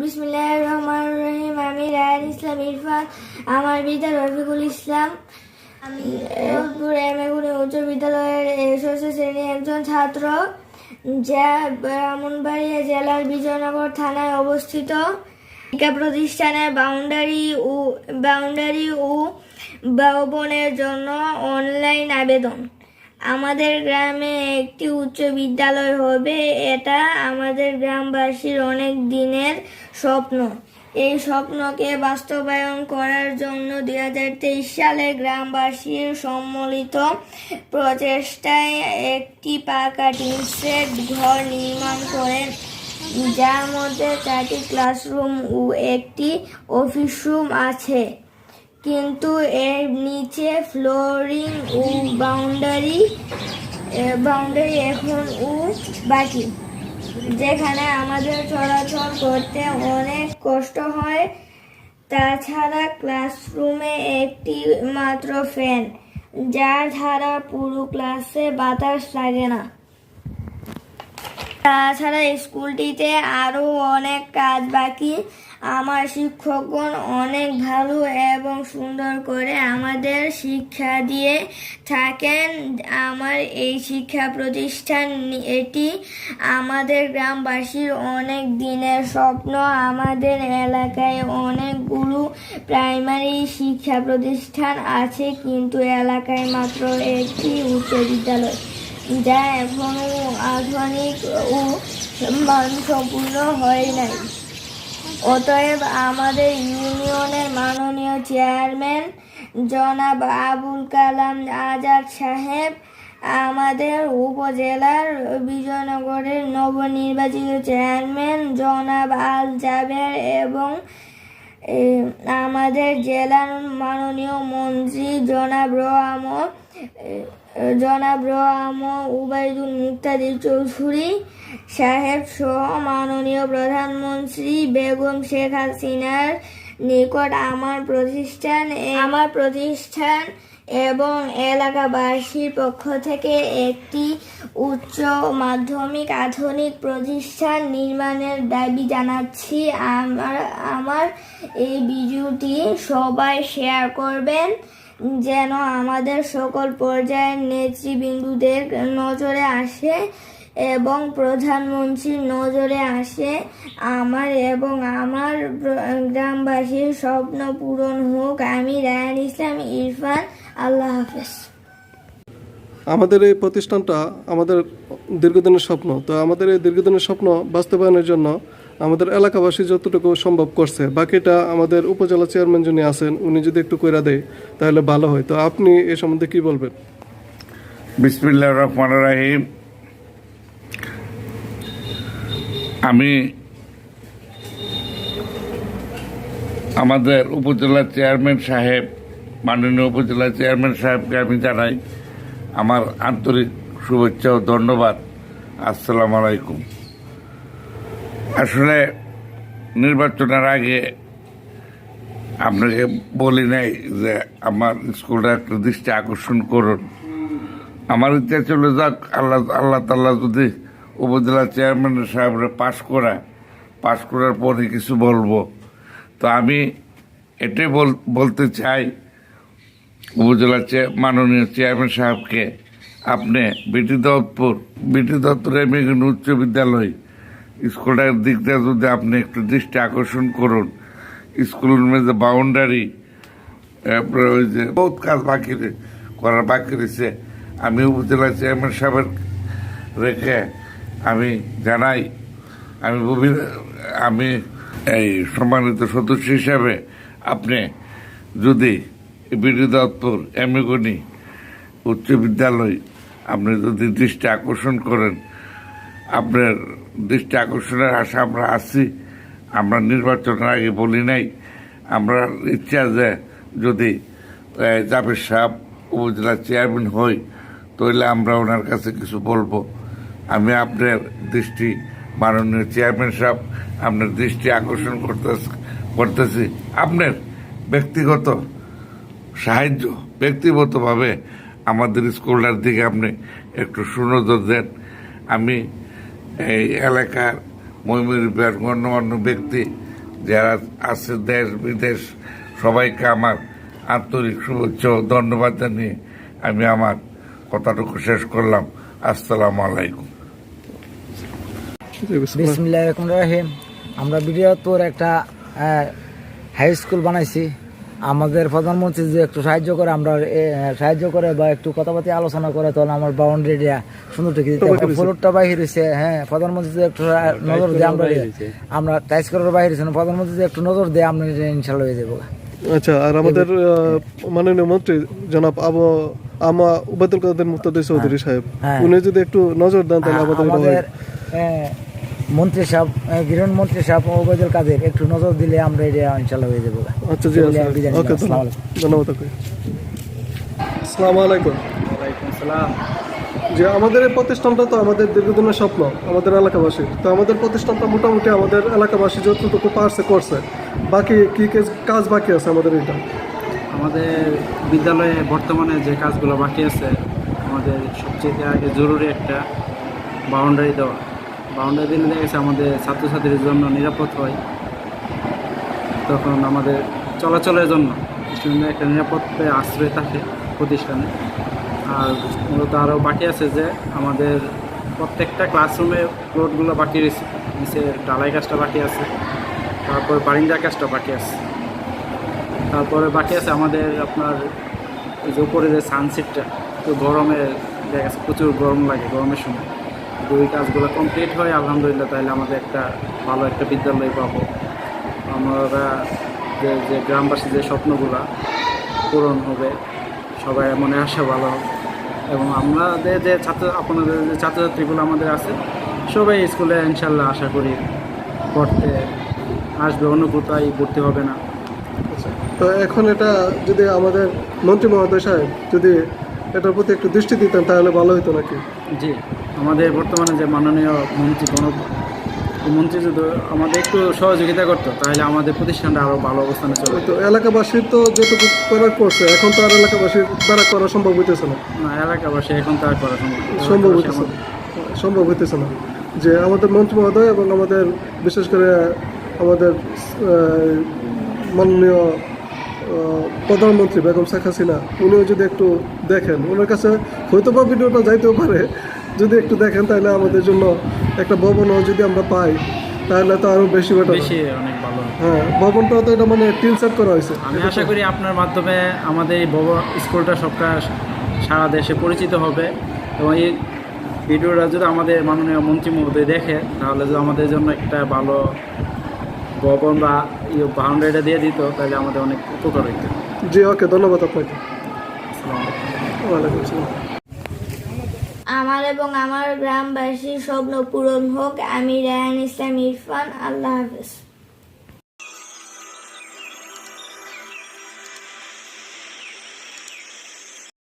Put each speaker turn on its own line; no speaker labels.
বিসমিল্লাহ রহমান রহিম। আমি রায়ান ইসলাম ইরফান। আমার বিদ্যালয় রফিকুল ইসলাম। আমি উচ্চ বিদ্যালয়ের ষষ্ঠ শ্রেণির একজন ছাত্র যা ব্রাহ্মণবাড়িয়া জেলার বিজয়নগর থানায় অবস্থিত। শিক্ষা প্রতিষ্ঠানের বাউন্ডারি ও বাউন্ডারি ও ভবনের জন্য অনলাইন আবেদন। আমাদের গ্রামে একটি উচ্চ বিদ্যালয় হবে, এটা আমাদের গ্রামবাসীর অনেক দিনের স্বপ্ন। এই স্বপ্নকে বাস্তবায়ন করার জন্য দুই হাজার তেইশ সালে গ্রামবাসীর সম্মিলিত প্রচেষ্টায় একটি পাকা টিন সেট ঘর নির্মাণ করেন, যার মধ্যে চারটি ক্লাসরুম ও একটি অফিস রুম আছে। কিন্তু এর নিচে ফ্লোরিং ও বাউন্ডারি বাউন্ডারি এখন ও বাকি, যেখানে আমাদের চলাচল করতে অনেক কষ্ট হয়। তাছাড়া ক্লাসরুমে একটি মাত্র ফ্যান, যার দ্বারা পুরো ক্লাসে বাতাস লাগে না। তাছাড়া স্কুলটিতে আরও অনেক কাজ বাকি আমার শিক্ষকগণ অনেক ভালো এবং সুন্দর করে আমাদের শিক্ষা দিয়ে থাকেন। আমার এই শিক্ষা প্রতিষ্ঠান এটি আমাদের গ্রামবাসীর অনেক দিনের স্বপ্ন। আমাদের এলাকায় অনেকগুলো প্রাইমারি শিক্ষা প্রতিষ্ঠান আছে, কিন্তু এলাকায় মাত্র একটি উচ্চ বিদ্যালয় যা এখনও আধুনিক ও মানসম্পূর্ণ হয় নাই। অতএব আমাদের ইউনিয়নের মাননীয় চেয়ারম্যান জনাব আবুল কালাম আজাদ সাহেব আমাদের উপজেলার বিজয়নগরের নবনির্বাচিত চেয়ারম্যান জনাব আল জাবের এবং আমাদের জেলার মাননীয় মন্ত্রী জনাব রোয়াম জনাব রোয়াম উবাইদুল মুক্তাদির চৌধুরী সাহেব সহ মাননীয় প্রধানমন্ত্রী বেগম শেখ হাসিনার নিকট আমার প্রতিষ্ঠান আমার প্রতিষ্ঠান এবং এলাকাবাসীর পক্ষ থেকে একটি উচ্চ মাধ্যমিক আধুনিক প্রতিষ্ঠান নির্মাণের দাবি জানাচ্ছি। আমার আমার এই ভিডিওটি সবাই শেয়ার করবেন, যেন আমাদের সকল পর্যায়ের নেতৃবৃন্দুদের নজরে আসে। এবং প্রধানমন্ত্রীর নজরে আসে আমার এবং আমার গ্রামবাসীর স্বপ্ন পূরণ হোক। আমি রায়ান ইসলাম ইরফান আল্লাহ হাফেজ।
আমাদের এই প্রতিষ্ঠানটা আমাদের দীর্ঘদিনের স্বপ্ন। তো আমাদের এই দীর্ঘদিনের স্বপ্ন বাস্তবায়নের জন্য আমাদের এলাকাবাসী যতটুকু সম্ভব করছে। বাকিটা আমাদের উপজেলা চেয়ারম্যান যিনি আছেন উনি যদি একটু কইরা দেয় তাহলে ভালো হয়। তো আপনি এ সম্বন্ধে কি বলবেন?
বিসমিল্লা রহমান রাহিম। আমি আমাদের উপজেলা চেয়ারম্যান সাহেব, মাননীয় উপজেলা চেয়ারম্যান সাহেবকে আমি জানাই আমার আন্তরিক শুভেচ্ছা ও ধন্যবাদ। আসসালাম আলাইকুম। আসলে নির্বাচনের আগে আপনাকে বলি নাই যে আমার স্কুলটা একটু দৃষ্টি আকর্ষণ করুন। আমার ইচ্ছা চলে যাক, আল্লাহ আল্লাহ তাল্লাহ যদি উপজেলা চেয়ারম্যান সাহেবরা পাশ করা, পাশ করার পরে কিছু বলব। তো আমি এটাই বল- বলতে চাই, উপজেলা মাননীয় চেয়ারম্যান সাহেবকে, আপনি বিটি দত্তপুর, বিটি দত্তর এমএগুন উচ্চ বিদ্যালয় স্কুলটার দিক দিয়ে যদি আপনি একটু দৃষ্টি আকর্ষণ করুন, স্কুলের মধ্যে বাউন্ডারি তারপরে ওই যে বহুত কাজ বাকি করার বাকি রয়েছে। আমি উপজেলা চেয়ারম্যান সাহেবের রেখে আমি জানাই, আমি আমি এই সম্মানিত সদস্য হিসাবে আপনি যদি বিডি দত্তর এমএগনি উচ্চ বিদ্যালয় আপনি যদি দৃষ্টি আকর্ষণ করেন, আপনার দৃষ্টি আকর্ষণের আশা আমরা আছি, আমরা নির্বাচনের আগে বলি নাই, আমরা ইচ্ছা যে যদি জাবের সাহেব উপজেলা চেয়ারম্যান হই, তাহলে আমরা ওনার কাছে কিছু বলব। আমি আপনার দৃষ্টি মাননীয় চেয়ারম্যান সাহেব, আপনার দৃষ্টি আকর্ষণ করতে করতেছি। আপনার ব্যক্তিগত সাহায্য, ব্যক্তিগতভাবে আমাদের স্কুলটার দিকে আপনি একটু সুনজর দেন। আমি এই এলাকার ময়ূরীর গণ্যমান্য ব্যক্তি যারা আছে দেশ, বিদেশ, সবাইকে আমার আন্তরিক শুভেচ্ছা ও ধন্যবাদ জানিয়ে আমি আমার কথাটুকু শেষ করলাম। আসসালামু আলাইকুম।
বিসমিল্লাহ।
বিসমিল্লাহ রহমান রাহিম। আমরা বৃহত্তর একটা হাই স্কুল বানাইছি। আমাদের প্রধানমন্ত্রী যে একটু সাহায্য করে আমরা সাহায্য করে বা একটু কথাবার্তা আলোচনা করে তাহলে আমার বাউন্ডারিটা সুন্দর ঠিক ফ্লোরটা বাহির হয়েছে হ্যাঁ প্রধানমন্ত্রী যে একটু নজর দিয়ে আমরা আমরা টাইস করার বাহির হয়েছে প্রধানমন্ত্রী যে একটু নজর দিয়ে আমরা ইনশাল্লাহ হয়ে যাব।
আচ্ছা আর আমাদের মাননীয় মন্ত্রী জনাব আবু আমা উবাদুল কাদের মুক্তাদি চৌধুরী সাহেব
হ্যাঁ।
উনি যদি একটু নজর দেন তাহলে আমাদের হয়।
মন্ত্রী সাহেব আহ, গৃহ মন্ত্রী সাহেব ওবায়দুল কাদের একটু নজর দিলে আমরা এটা ইনশাল্লাহ হয়ে যাব।
আচ্ছা জি
নিলাম।
ওকে
আসসালামু আলাইকুম।
ধন্যবাদ ওকে। আসসালামু আলাইকুম।
ওয়ালাইকুম আসসালাম।
যে আমাদের এই প্রতিষ্ঠানটা তো আমাদের দীর্ঘদিনের স্বপ্ন আমাদের এলাকাবাসী। তো আমাদের প্রতিষ্ঠানটা মোটামুটি আমাদের এলাকাবাসী যতটুকু পারছে করছে। বাকি কি কাজ- কাজ বাকি আছে আমাদের এটা
আমাদের বিদ্যালয়ে বর্তমানে যে কাজগুলো বাকি আছে আমাদের সবচেয়ে আগে জরুরি একটা বাউন্ডারি দেওয়া। বাউন্ডারি দিলে দেখা গেছে আমাদের ছাত্রছাত্রীদের জন্য নিরাপদ হয়। তখন আমাদের চলাচলের জন্য স্টুডেন্টদের একটা নিরাপদ আশ্রয় থাকে প্রতিষ্ঠানে। আর মূলত আরও বাকি আছে যে আমাদের প্রত্যেকটা ক্লাসরুমে প্লটগুলো বাকি রয়েছে। নিচে ডালাই কাজটা বাকি আছে, তারপর বারিন্দা কাজটা বাকি আছে। তারপরে বাকি আছে আমাদের আপনার যে উপরে যে সানসেটটা তো গরমে দেখা গেছে প্রচুর গরম লাগে, গরমের সময়। ওই কাজগুলো কমপ্লিট হয় আলহামদুলিল্লাহ তাহলে আমাদের একটা ভালো একটা বিদ্যালয় পাবো। আমরা যে যে গ্রামবাসী যে স্বপ্নগুলা পূরণ হবে সবাই মনে আসে ভালো হবে। এবং আমাদের যে ছাত্র আপনাদের যে ছাত্রছাত্রীগুলো আমাদের আছে সবাই স্কুলে ইনশাল্লাহ আশা করি পড়তে আসবে অন্য কোথায় ভর্তি হবে না।
আচ্ছা, তো এখন এটা যদি আমাদের মন্ত্রী মহোদয় সাহেব যদি এটার প্রতি একটু দৃষ্টি দিতেন তাহলে ভালো হতো নাকি?
জি। আমাদের বর্তমানে যে মাননীয় মন্ত্রী গণ মন্ত্রী যদি আমাদের একটু সহযোগিতা করতো তাহলে আমাদের প্রতিষ্ঠানটা আরও ভালো অবস্থানে চলে
তো এলাকাবাসীর তো যতটুকু করার করছে এখন তো আর এলাকাবাসীর দ্বারা করা সম্ভব হইতেছে না।
না এলাকাবাসী এখন তার করা সম্ভব
সম্ভব হইতেছে। সম্ভব হইতেছে না। যে আমাদের মন্ত্রী মহোদয় এবং আমাদের বিশেষ করে আমাদের মাননীয় প্রধানমন্ত্রী বেগম শেখ হাসিনা উনিও যদি একটু দেখেন ওনার কাছে হয়তো বা ভিডিওটা যাইতেও পারে। যদি একটু দেখেন তাহলে আমাদের জন্য একটা ভবনও যদি আমরা পাই তাহলে তো আরও বেশি বেটার
বেশি অনেক ভালো
হ্যাঁ। ভবনটাও তো এটা মানে সেট করা হয়েছে।
আমি আশা করি আপনার মাধ্যমে আমাদের এই ভবন স্কুলটা সবটা সারা দেশে পরিচিত হবে। এবং এই ভিডিওটা যদি আমাদের মাননীয় মন্ত্রী মহোদয় দেখে তাহলে যদি আমাদের জন্য একটা ভালো ভবন বা বাউন্ডারিটা দিয়ে দিত তাহলে আমাদের অনেক উপকার হইত।
জি ওকে ধন্যবাদ আপনাকে।
আসসালামু আলাইকুম।
ওয়ালাইকুম আসসালাম।
আমার এবং আমার গ্রামবাসীর স্বপ্ন পূরণ হোক। আমি রায়ান ইসলাম ইরফান। আল্লাহ হাফেজ।